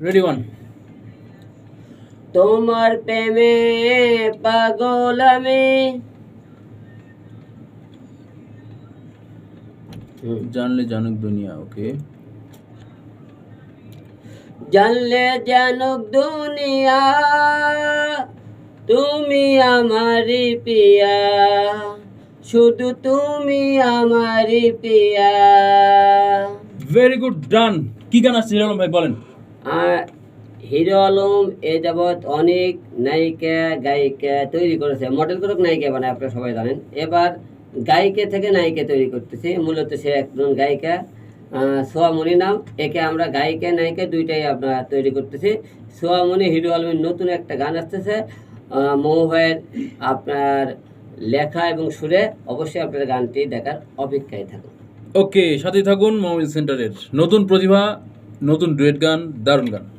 Ready one তোমার প্রেমে পাগল আমি। জানলে জানুক দুনিয়া ওকে? জানলে জানুক দুনিয়া তুমি আমারি পিয়া শুধু তুমি আমারি পিয়া ভেরি গুড ডান কি গান আসছে? ভাই বলেন। হিরো আলম এ যাবৎ অনেক নায়িকা গায়িকা তৈরি করেছে। মডেল করুক নায়িকা বানায় আপনারা সবাই জানেন। এবার গায়িকা থেকে নায়িকা তৈরি করতেছে। মূলত সে একজন গায়িকা। সোয়ামণি নাম। একে আমরা গায়িকা নায়িকা দুইটাই আপনারা তৈরি করতেছি। সোয়ামণি হিরো আলমের নতুন একটা গান আসতেছে। আহ, মৌ ভাইয়ের আপনার লেখা এবং সুরে অবশ্যই আপনার গানটি দেখার অপেক্ষায় থাকুন। ওকে সাথে থাকুন মোবাইল সেন্টারের নতুন প্রতিভা নতুন ডুয়েট গান দারুণ গান।